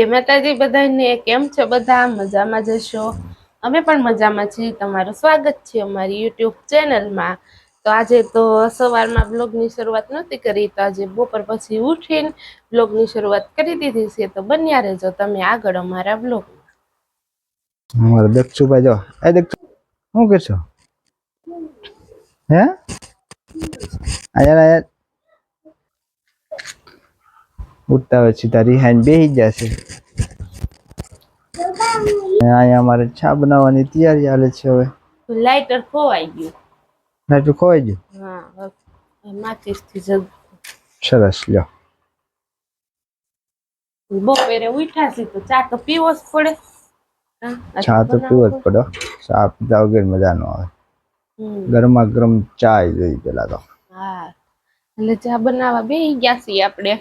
જય માતાજી બધાને કેમ છો? બધા મજામાં જશો અમે પણ મજામાં છીએ. તમારું સ્વાગત છે અમારી યુટ્યુબ ચેનલમાં. તો આજે તો સવારમાં બ્લોગની શરૂઆત નહોતી કરી, તો આજે બપોર પછી ઉઠીને બ્લોગની શરૂઆત કરી દીધી છે. તો બન્યા રહેજો તમે આગળ અમારા બ્લોગ અમારે દક્ષુભાઈ જો, એ દક્ષુ, શું કરશો હે? આયા. ઉઠતા પછી તારી રિહાઈને બેસી જશે અહીંયા અમારે ચા બનાવવાની તૈયારી હાલે છે હવે. લાઇટર ખોવાઈ ગયું. લાઇટર ખોવાઈ ગયું? હા માચીસથી જગ સરસ લ્યો. બપોરે ઉઠ્યા છે તો ચા તો પીવો જ પડે. ચા તો પીવો જ પડે ચા પીધા વગર મજા ન આવે. ગરમા ગરમ ચા જોઈ પેલા તો. હા એટલે ચા બનાવવા બેસી ગયા છીએ આપણે.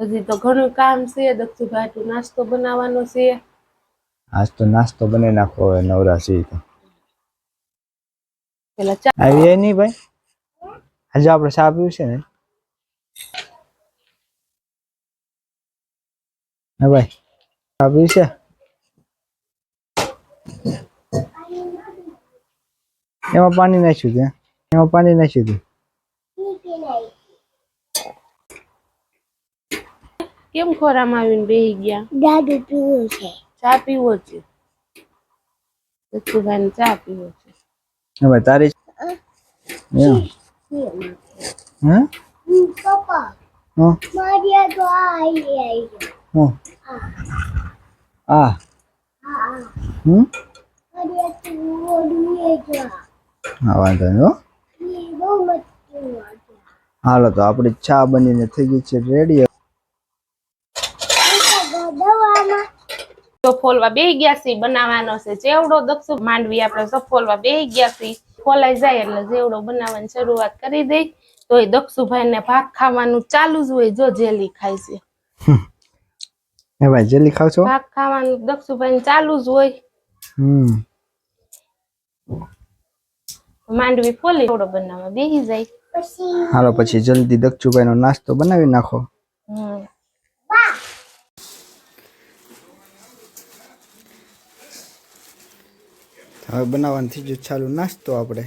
હજી તો ઘણું કામ છે દક્ષુભાઈ નાસ્તો બનાવવાનો છે? આજ તો નાસ્તો બનાવી નાખો હવે નવરા તો. પેલા ચા આવીએ નહીં ભાઈ? આજે આપણે ચા પીવું છે ને? હા ભાઈ ચા પીવું છે? એમાં પાણી નાખ્યું ત્યાં એમાં પાણી નાખ્યું હતું. કેમ ખોરામાં આવીને બેસી ગયા? દાદુ પીવો છે. ચા પીવો છે? ચા પીવો છે. હા ભાઈ તારી હે? પપ્પા. મારી તો આ આવી આવી હા? આ? હમ? હા વાંધો નહીં બહુ હાલો તો આપણી ચા બનીને થઈ ગઈ છે રેડી. દવામાં તો ફોલવા બેસી ગયા છે બનાવવાનો છે. જેવડો દક્ષો માંડવી આપણે સફોલવા બેસી ગયા છે ફોલાઈ જાય એટલે જેવડો બનાવવાની શરૂઆત કરી દઈ. તો એ દક્ષુભાઈ ને ભાગ ખાવાનું ચાલુ જ હોય જો જેલી ખાય છે. હે ભાઈ જેલી ખાવ છો? ભાગ ખાવાનું દક્ષુભાઈ ચાલુ જ હોય. હમ. માંડવી ફોલી થોડો બનાવવા બેસી જાય. હાલો પછી જલ્દી દક્ષુભાઈ નો નાસ્તો બનાવી નાખો હમ હવે બનાવવાનું થઈ ચાલુ નાસ્તો આપણે.